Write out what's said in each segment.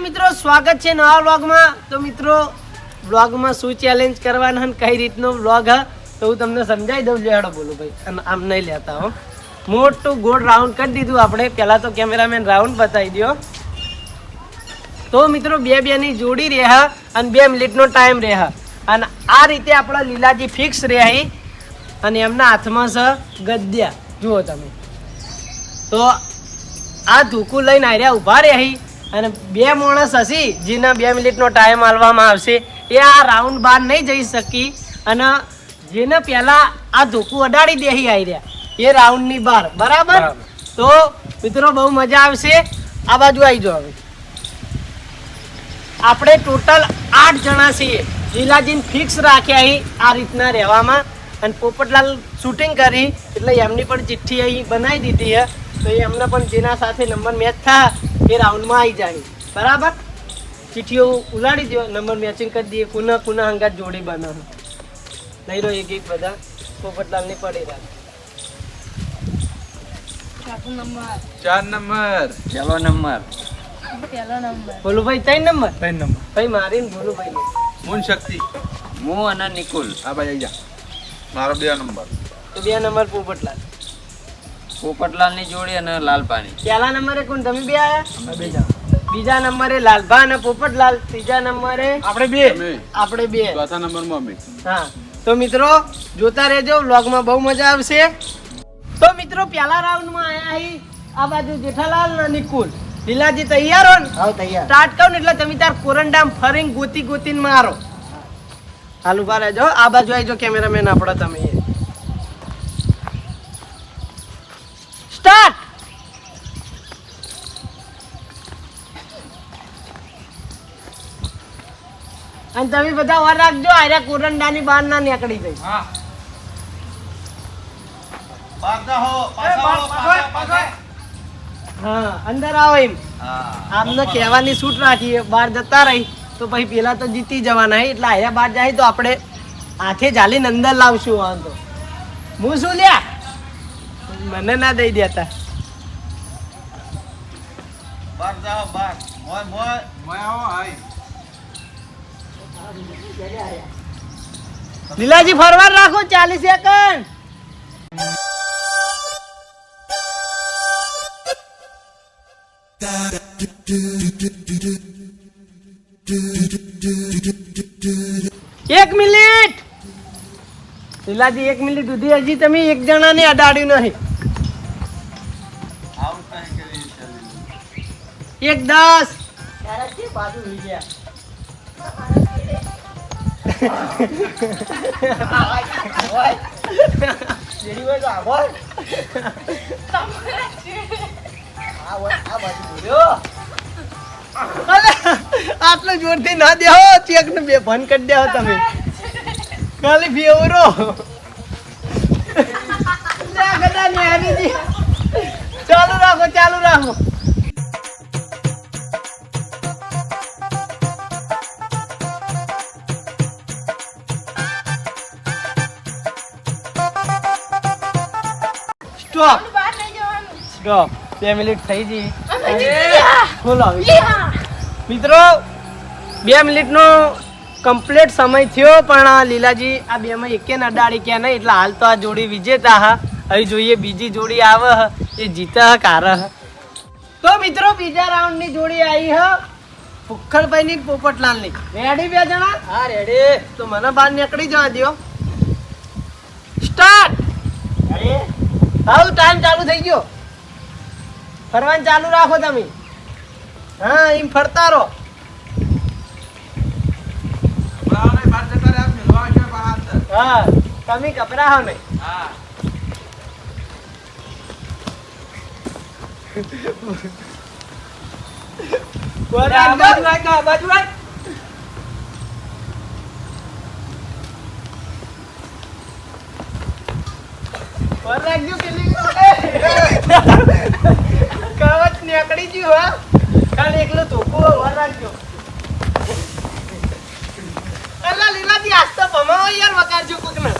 મિત્રો, સ્વાગત છે નવા વ્લોગમાં. તો મિત્રો, વ્લોગમાં શું ચેલેન્જ કરવાના અને કઈ રીતનો વ્લોગ, હા? તો હું તમને સમજાવી દઉં. લેડો બોલો ભાઈ. આમ નહીં લેતા, હો. મોટું ગોળ રાઉન્ડ કરી દીધું આપણે. પહેલાં તો કેમેરામેન રાઉન્ડ બતાવી દો તો મિત્રો, બે બેની જોડી રહ્યા અને બે મિનિટનો ટાઈમ રહ્યા અને આ રીતે આપણા લીલાજી ફિક્સ રહ્યા અને એમના હાથમાં છે ગદ્યા. જુઓ તમે. તો આ ધૂકું લઈને આવ્યા ઊભા રહી અને બે માણસ હશી જેના બે મિનિટનો ટાઈમ આલવામાં આવશે. એ આ રાઉન્ડ બહાર નહીં જઈ શકી અને જેને પહેલાં આ ધોકું અડાડી દેહી આવ્યા એ રાઉન્ડની બહાર. બરાબર? તો મિત્રો બહુ મજા આવશે. આ બાજુ આવી જાઓ હવે. આપણે ટોટલ આઠ જણા છીએ. લીલાજીને ફિક્સ રાખ્યા અહીં આ રીતના રહેવામાં. અને પોપટલાલ શૂટિંગ કરી. એટલે એમની પણ ચિઠ્ઠી અહીં બનાવી દીધી છે. તો એ એમને પણ જેના સાથે નંબર મેચ થાય. એ રાઉન્ડમાં આવી જાય. બરાબર? ચિઠ્ઠીઓ ઉલાડી દો નંબર મેચિંગ કરી દઈએ કુના કુના હંગાત જોડી બનાવો. નહીં રહો એક એક બધા પોપટલાલની પડી રહ્યા. ચાર નંબર. ચલો નંબર. ભોલુભાઈ ત્રણ નંબર? ત્રણ નંબર. ભાઈ મારી ને ભાઈ મૂન શક્તિ. હું અને નિકુલ. હા ભાઈ આવી જા. મારો બે નંબર. તો બે નંબર પોપટલાલ. પોપટલાલની જોડી અને લાલપાની પહેલા નંબરે કોણ? તમે બે આયા? બીજા બીજા નંબરે લાલભા અને પોપટલાલ. ત્રીજા નંબરે આપણે બે. આપણે બે. ચોથા નંબરમાં અમે. હા. તો મિત્રો જોતા રહેજો. વ્લોગમાં બહુ મજા આવશે. તો મિત્રો પહેલા રાઉન્ડમાં આયા આ બાજુ જેઠાલાલ અને નિકુલ લીલાજી તૈયાર હો ને? હા તૈયાર. સ્ટાર્ટ કરો ને એટલે તમે તાર કોરંડામ ફરીને ગોતી ગોતીને મારો. હાલ ઊભા રહેજો. આ બાજુ આવી જો કેમેરામેન આપડો તમે. સ્ટાર્ટ અને તમે બધા વાર રાખજો આરે કોરંડાની બહાર ના નીકળી ગઈ હા. હા અંદર આવો એમ. આમને કહેવાની છૂટ રાખીએ બહાર જતા રહી. તો પછી પેલા તો જીતી જવાના એટલે આયા બહાર જાય તો આપણે હાથે ઝાલીને અંદર લાવશું વાંધો. હું શું લ્યા? મને ના દઈ દેતા. બાર જાઓ બાર. મોય મોય. મોય આવો આય લીલાજી ફરવાર રાખો ચાલીસ સેકન્ડ એક મિનિટ. લીલાજી એક મિનિટ સુધી હજી તમે એક જણાને અડાડ્યું નહીં. એક દસ. આટલું જોરથી ના દેહો ચેક ને બે ભન કરી દેવો તમે. ખાલી બેવરો ચાલુ રાખો ચાલુ રાખો. સ્ટોપ સ્ટોપ બે મિનિટ થઈ ગઈ. ખોલો. મિત્રો બે મિનિટનો કમ્પ્લીટ સમય થયો પણ આ લીલાજી આ બેમાં એકે ન અડાડી ક્યાં નહીં એટલે હાલ તો આ જોડી વિજેતા હા. હવે જોઈએ બીજી જોડી આવે હ, એ જીતા હ કાર તો મિત્રો બીજા રાઉન્ડની જોડી આવી હ. પુખળભાઈ ની પોપટલાલની રેડી બે જણા? હા રેડી તો મને બહાર નીકળી જવા દો સ્ટાર્ટ ટાઈમ ચાલુ થઈ ગયો. ફરવાનું ચાલુ રાખો તમે. હા એમ ફરતા રહો. હા તમે ગભરાહો નહીં. હા. બાજુ બાજુ વાર રાખજો પેલી કવચ નીકળી ગયું હા ખાલી એકલો ધોકો વાર રાખજો અલા લીલાજી આજ તો ભમાવો યાર વગાડજો કોકને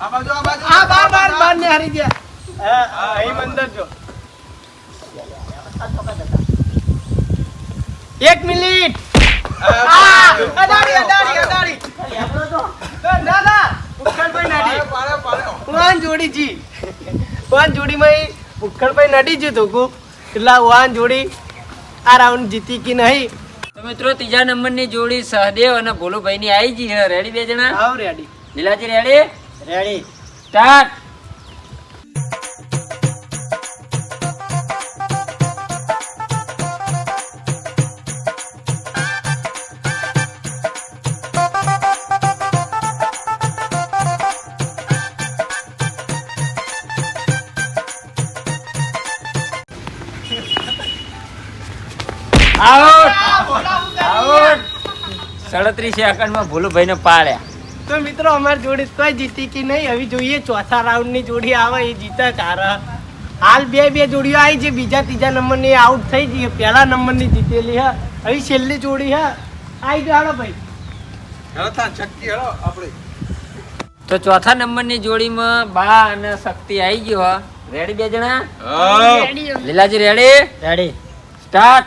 આ બાજુ આ બાજુ આ બાર બાર બાર ને હારી ગયા હા, હા, અહીં અંદર જો એક મિનિટ. અડાડી અડાડી અડાડી એ, ના ના. નાડી. પાડે પાડે વાન જોડી વાન જોડીમાં ઉખડભાઈ નડી જ્યું તું કુ એટલે વાન જોડી આ રાઉન્ડ જીતી કે નહીં? તો મિત્રો ત્રીજા નંબરની જોડી સહદેવ અને ભોલુભાઈ ની આવી ગઈ છે. રેડી બે જણા? આવ રેડી લીલાજી રેડી રેડી સ્ટાર્ટ સડત્રીસ સેકન્ડમાં ભોલુભાઈ ને પાડ્યા. તો મિત્રો અમારી જોડી કોઈ જીતી કે નહીં હવે જોઈએ ચોથા રાઉન્ડની જોડી આવે એ જીતા કાર હાલ બે બે જોડીઓ આવી છે બીજા ત્રીજા નંબરની આઉટ થઈ ગઈ પહેલા નંબરની જીતેલી હા હવે છેલ્લી જોડી હા આવી ગયો હાલો ભાઈ. હેલો તાન ચક્કી હેલો આપણે. તો ચોથા નંબરની જોડીમાં બા અને શક્તિ આવી ગયો હો. રેડી બે જણા? Leelaji ready ready start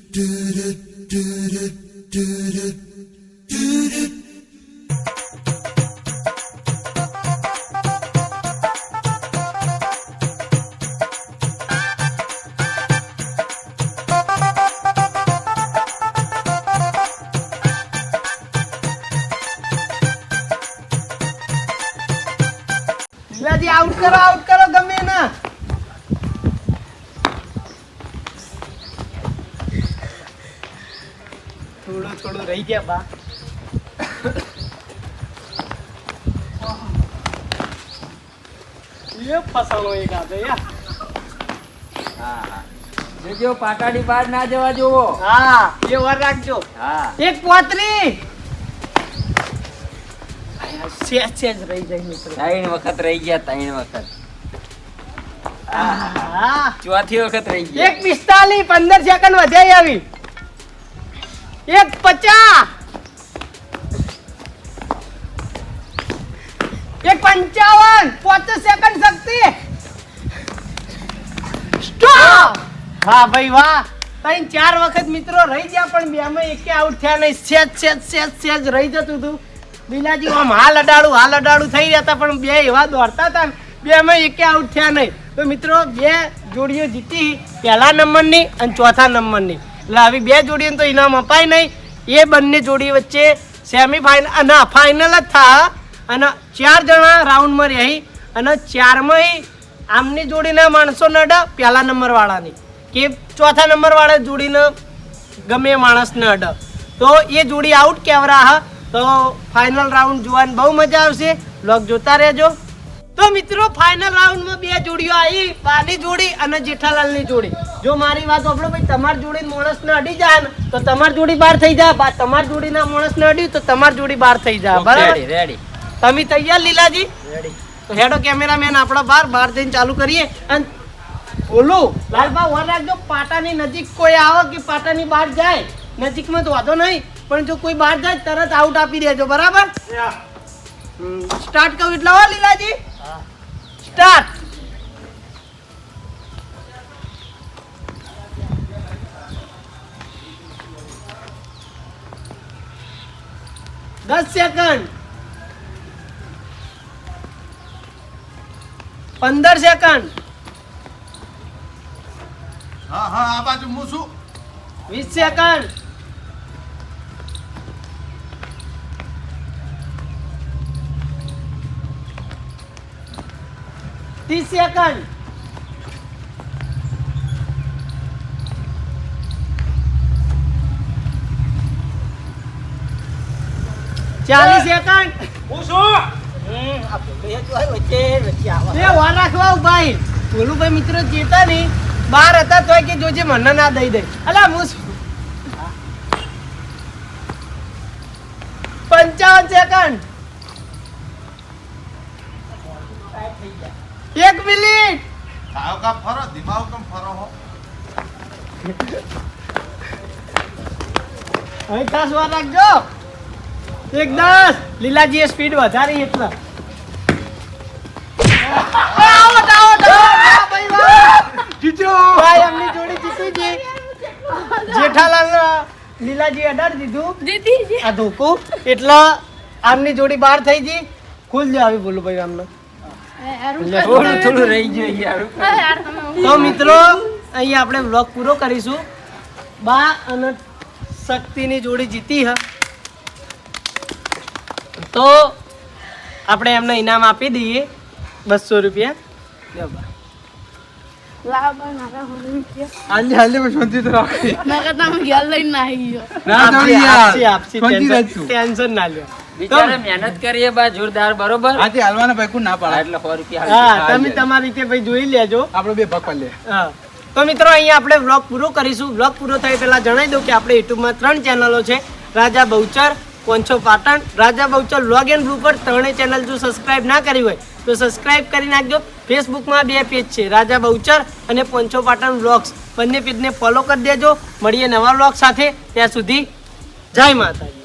થોડું થોડું રહી ગયા બા. એ ફસાણો એક આ હા જોજો પાટાડી બહાર ના જવા જોવો. હા એ વાર રાખજો. હા. એક પોતરી. સેજ સેજ રહી જાય મિત્રો. ત્રણ વખત રહી ગયા ત્રણ વખત. ચોથી વખત રહી ગયા. એક પિસ્તાલીસ પંદર સેકન્ડ વધ્યા આવી. એક પચાસ. એક પંચાવન. પચાસ સેકન્ડ શક્તિ. સ્ટોપ હા ભાઈ વાહ. ત્રણ ચાર વખત મિત્રો રહી ગયા પણ બેમાં એકે આઉટ થયા નહીં. સેજ સેજ સેજ સેજ રહી જતું હતું. બિલાજી આમ હાલ અડાડું હાલ અડાડું થઈ રહ્યા હતા પણ બે એવા દોડતા હતા ને બેમાં એકે આઉટ થયા નહીં. તો મિત્રો બે જોડીઓ જીતી. પહેલા નંબરની અને ચોથા નંબરની. એટલે આવી બે જોડીને તો ઇનામ અપાય નહીં. એ બંને જોડી વચ્ચે સેમીફાઇનલ ના ફાઇનલ જ થા. અને ચાર જણા રાઉન્ડમાં રહી. અને ચારમાંય આમની જોડીના માણસો નડે, પહેલા નંબરવાળાની કે ચોથા નંબરવાળા જોડીને ગમે માણસને અડ તો એ જોડી આઉટ કેવરા હા? તો ફાઇનલ રાઉન્ડ જોવાની બહુ મજા આવશે. બ્લોગ જોતા રહેજો. તો મિત્રો ફાઇનલ રાઉન્ડમાં બે જોડીઓ આવી. પાની જોડી અને જેઠાલાલની જોડી. જો મારી વાત આપણો ભાઈ તમાર જોડી માણસને અડી જાય તો તમાર જોડી બહાર થઈ જાય જોડી ના જોડીના માણસને અડ્યું તો તમાર જોડી બહાર થઈ જાય બરાબર? રેડી રેડી તમે તૈયાર લીલાજી? તો હેડો કેમેરામેન આપણા બહાર બહાર જઈને ચાલુ કરીએ. અને બોલું લાલબા વર રાખજો પાટાની નજીક કોઈ આવે કે પાટાની બહાર જાય? નજીકમાં તો વાંધો નહીં પણ જો કોઈ બહાર જાય તરત આઉટ આપી દેજો બરાબર? સ્ટાર્ટ કહું એટલે હો લીલાજી. સ્ટાર્ટ દસ સેકન્ડ પંદર સેકન્ડ હા હા આ બાજુ હું છું. વીસ સેકન્ડ ત્રીસ સેકન્ડ ચાલીસ સેકન્ડ હું છું બે વાર રાખવા ભાઈ. બોલું ભાઈ મિત્રો ચેતા નહીં. બાર હતા તોય કે જોજે મને ના દઈ દે. અલા હું શું? પંચાવન સેકન્ડ. એક મિનિટ. ખાવ કા ફરો દિમાગ કમ ફરો હો. હવે ખાસ વાર રાખજો. એક દસ. લીલાજીએ સ્પીડ વધારી એટલે. આવો, આવો, આવો. વાહ, ભાઈ, વાહ. ભાઈ, એમની જોડી જીતી ગઈ. જેઠાલાલ લીલાજી અઢાર દીધું. આ ધોકું. એટલે આમની જોડી બહાર થઈ ગઈ. ખુલ જ આવી બોલું ભાઈ આમને. થોડું થોડું રહી ગયું તો મિત્રો અહીં આપણે વ્લોગ પૂરો કરીશું. બા અને શક્તિની જોડી જીતી હ. તો આપણે એમને ઇનામ આપી દઈએ. બસો રૂપિયા. મહેનત કરીએ બા જોરદાર બરોબર? આથી હાલવાના ભાઈ ના પાડે? એટલે સો રૂપિયા તમે તમારી રીતે ભાઈ જોઈ લેજો. આપણે બે ભગવાન લે હા. તો મિત્રો અહીંયા આપણે વ્લોગ પૂરો કરીશું. વ્લોગ પૂરો થાય પેલા જણાવી દઉં કે આપણે યુટ્યુબમાં ત્રણ ચેનલો છે. રાજા બહુચર પોંછો Patan, Raja Bahuchar log and blue પર ત્રણેય ચેનલ જો સબસ્ક્રાઇબ ના કરી હોય, તો સબસ્ક્રાઇબ કરી નાખજો. ફેસબુકમાં બે પેજ છે, રાજા બહુચર અને પોંછો પાટણ બ્લોગ્સ બંને પેજને ફોલો કરી દેજો. મળીએ નવા બ્લોગ સાથે. ત્યાં સુધી જય માતાજી.